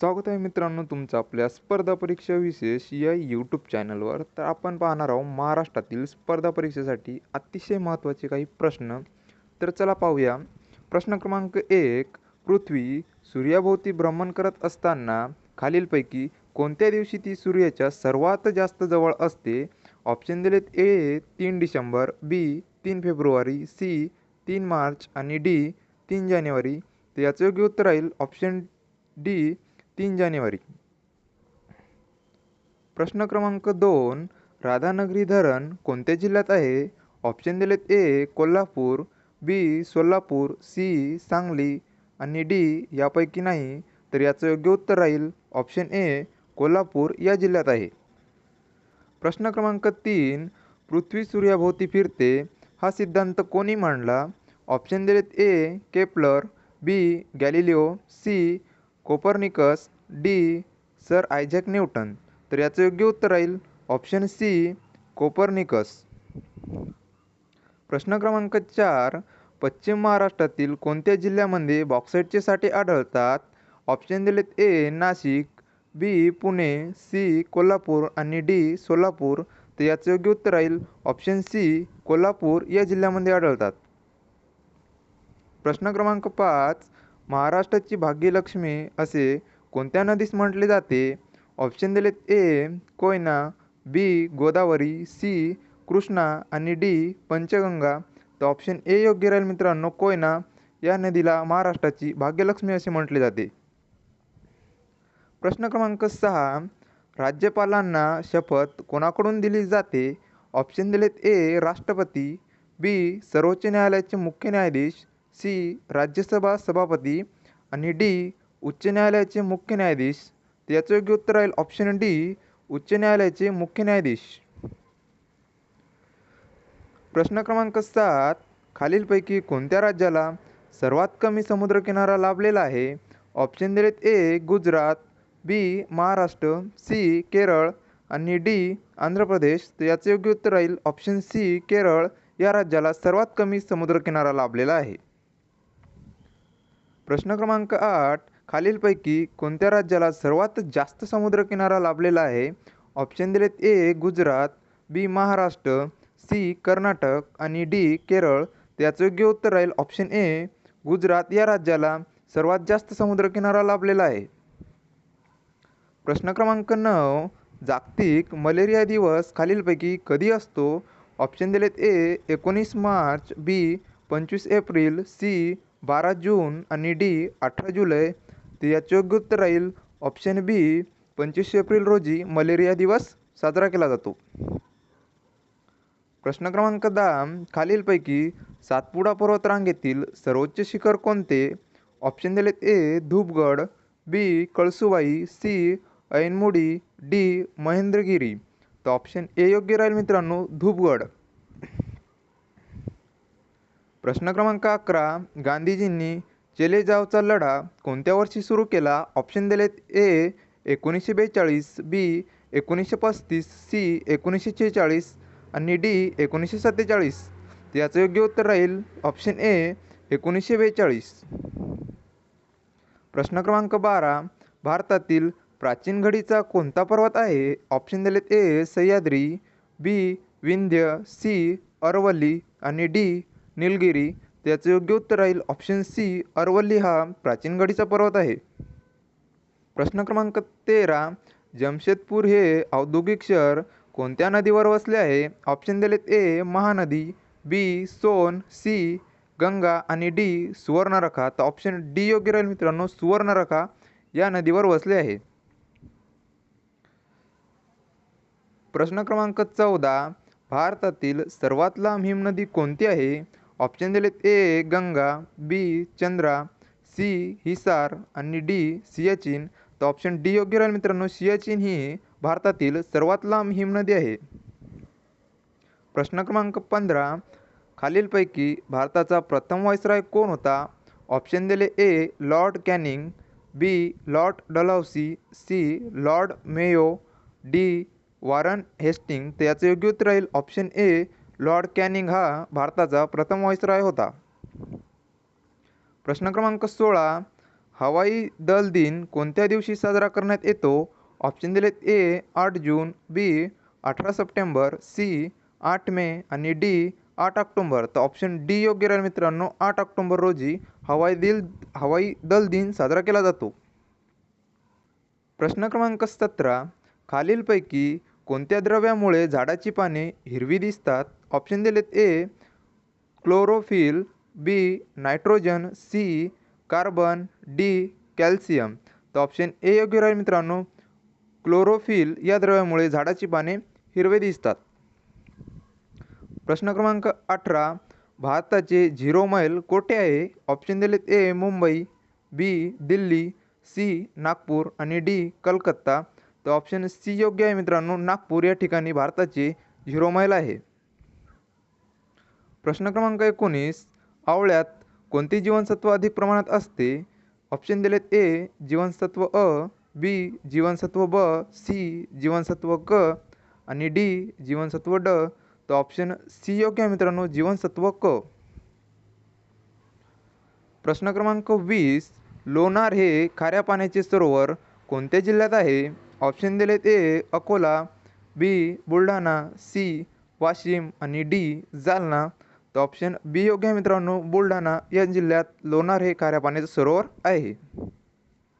स्वागत आहे मित्रांनो तुमचं आपल्या स्पर्धा परीक्षा विशेष या यूट्यूब चॅनलवर तर आपण पाहणार आहोत महाराष्ट्रातील स्पर्धा परीक्षेसाठी अतिशय महत्त्वाचे काही प्रश्न. तर चला पाहूया. प्रश्न क्रमांक एक पृथ्वी सूर्याभोवती भ्रमण करत असताना खालीलपैकी कोणत्या दिवशी ती सूर्याच्या सर्वात जास्त जवळ असते? ऑप्शन दिलेत ए तीन डिसेंबर बी तीन फेब्रुवारी सी तीन मार्च आणि डी तीन जानेवारी. तर याचं योग्य उत्तर राहील ऑप्शन डी तीन जानेवारी. प्रश्न क्रमांक दोन राधानगरी धरण कोणत्या जिल्ह्यात आहे? ऑप्शन दिलेत A Kolhapur B Solapur C Sangli आणि डी यापैकी नाही तर याचं योग्य उत्तर राहील ऑप्शन ए कोल्हापूर या जिल्ह्यात आहे. प्रश्न क्रमांक तीन पृथ्वी सूर्याभोवती फिरते हा सिद्धांत कोणी मांडला? ऑप्शन दिलेत A Kepler B Galileo C Copernicus D sir Isaac Newton. तर याचं योग्य उत्तर राहील ऑप्शन सी कोपर्निकस. प्रश्न क्रमांक चार पश्चिम महाराष्ट्रातील कोणत्या जिल्ह्यामध्ये बॉक्साईटचे साठे आढळतात? ऑप्शन दिलेत A Nashik B Pune C Kolhapur आणि डी सोलापूर. तर याचं योग्य उत्तर राहील ऑप्शन सी कोल्हापूर. या जिल्ह्यामध्ये आढळतात. प्रश्न क्रमांक पाच महाराष्ट्राची भाग्यलक्ष्मी असे कोणत्या नदीस म्हटले जाते? ऑप्शन दिलेत A Koyna B Godavari C Krishna आणि डी पंचगंगा. तर ऑप्शन ए योग्य राहील मित्रांनो कोयना. या नदीला महाराष्ट्राची भाग्यलक्ष्मी असे म्हटले जाते. प्रश्न क्रमांक सहा राज्यपालांना शपथ कोणाकडून दिली जाते? ऑप्शन दिलेत ए राष्ट्रपती. बी सर्वोच्च न्यायालयाचे मुख्य न्यायाधीश. सी राज्यसभा सभापती. आणि डी उच्च न्यायालयाचे मुख्य न्यायाधीश याचं योग्य उत्तर राहील ऑप्शन डी उच्च न्यायालयाचे मुख्य न्यायाधीश. प्रश्न क्रमांक सात खालीलपैकी कोणत्या राज्याला सर्वात कमी समुद्रकिनारा लाभलेला आहे? ऑप्शन दिलेत A Gujarat B Maharashtra C Kerala आणि डी आंध्र प्रदेश. तर याचं योग्य उत्तर राहील ऑप्शन सी केरळ. या राज्याला सर्वात कमी समुद्रकिनारा लाभलेला आहे. प्रश्न क्रमांक आठ खालीलपैकी कोणत्या राज्याला सर्वात जास्त समुद्रकिनारा लाभलेला आहे? ऑप्शन दिलेत A Gujarat B Maharashtra C Karnataka आणि डी केरळ. त्याचं योग्य उत्तर राहील ऑप्शन ए गुजरात. या राज्याला सर्वात जास्त समुद्रकिनारा लाभलेला आहे. प्रश्न क्रमांक नऊ जागतिक मलेरिया दिवस खालीलपैकी कधी असतो? ऑप्शन दिलेत ए एकोणीस मार्च बी पंचवीस एप्रिल सी बारा जून आणि डी अठरा जुलै. तर याचे योग्य उत्तर राहील. ऑप्शन बी पंचवीस एप्रिल रोजी मलेरिया दिवस साजरा केला जातो. प्रश्न क्रमांक दहा खालीलपैकी सातपुडा पर्वतरांगेतील सर्वोच्च शिखर कोणते? ऑप्शन दिलेत A Dhupgad B Kalsubai C Anamudi D Mahendragiri. तर ऑप्शन ए योग्य राहील मित्रांनो धूपगड. प्रश्न क्रमांक अकरा गांधीजींनी चेलेजावचा लढा कोणत्या वर्षी सुरू केला? ऑप्शन दिलेत ए एकोणीसशे बेचाळीस बी एकोणीसशे पस्तीस सी एकोणीसशे छेचाळीस आणि डी एकोणीसशे सत्तेचाळीस याचं योग्य उत्तर राहील ऑप्शन ए एकोणीसशे बेचाळीस प्रश्न क्रमांक बारा भारतातील प्राचीन घडीचा कोणता पर्वत आहे? ऑप्शन दिलेत A Sahyadri B Vindhya C Aravali आणि डी निलगिरी. याचं योग्य उत्तर राहील ऑप्शन सी अरवल्ली हा प्राचीन गडीचा पर्वत आहे. प्रश्न क्रमांक तेरा जमशेदपूर हे औद्योगिक शहर कोणत्या नदीवर वसले आहे? ऑप्शन दिलेत ए महानदी बी सोन सी गंगा आणि डी सुवर्णरेखा. तर ऑप्शन डी योग्य राहील मित्रांनो सुवर्णरेखा या नदीवर वसले आहे. प्रश्न क्रमांक चौदा भारतातील सर्वात लांब हिमनदी कोणती आहे? ऑप्शन दिलेत A Ganga B Chandra C Hisar आणि डी सियाचीन तर ऑप्शन डी योग्य राहील मित्रांनो सियाचीन ही भारतातील सर्वात लांब हिमनदी आहे प्रश्न क्रमांक पंधरा खालीलपैकी भारताचा प्रथम व्हाईसराय कोण होता ऑप्शन दिले A Lord Canning B Lord Dalhousie C Lord Mayo D Warren Hastings तर याचं योग्य उत्तर राहील ऑप्शन ए लॉर्ड कॅनिंग हा भारताचा प्रथम व्हाईसराय होता. प्रश्न क्रमांक सोळा हवाई दल दिन कोणत्या दिवशी साजरा करण्यात येतो? ऑप्शन दिलेत ए आठ जून बी अठरा सप्टेंबर सी आठ मे आणि डी आठ ऑक्टोंबर. तर ऑप्शन डी योग्य राहील मित्रांनो आठ ऑक्टोंबर रोजी हवाई दिल हवाई दल दिन साजरा केला जातो. प्रश्न क्रमांक सतरा खालीलपैकी कोणत्या द्रव्यामुळे झाडाची पाने हिरवी दिसतात? ऑप्शन दिलेत A chlorophyll B nitrogen C carbon D calcium तर ऑप्शन ए योग्य राहील मित्रांनो. क्लोरोफिल या द्रव्यामुळे झाडाची पाने हिरवे दिसतात. प्रश्न क्रमांक अठरा भारताचे झिरो मैल कोठे आहे? ऑप्शन दिलेत A Mumbai B Delhi C Nagpur आणि डी कलकत्ता. तर ऑप्शन सी योग्य आहे मित्रांनो. नागपूर या ठिकाणी भारताचे झिरो मैल आहे. प्रश्न क्रमांक एकोणीस. आवळ्यात कोणते जीवनसत्व अधिक प्रमाणात असते? ऑप्शन दिलेत ए जीवनसत्व अ बी जीवनसत्व ब सी जीवनसत्व क आणि डी जीवनसत्व ड. तर ऑप्शन सी योग्य आहे मित्रांनो जीवनसत्व क. प्रश्न क्रमांक वीस. लोणार हे खाऱ्या पाण्याचे सरोवर कोणत्या जिल्ह्यात आहे? ऑप्शन दिलेत A Akola B Buldhana C Washim आणि डी जालना. तर ऑप्शन बी योग्य आहे मित्रांनो बुलढाणा या जिल्ह्यात लोणार हे खाऱ्या पाण्याचे सरोवर आहे.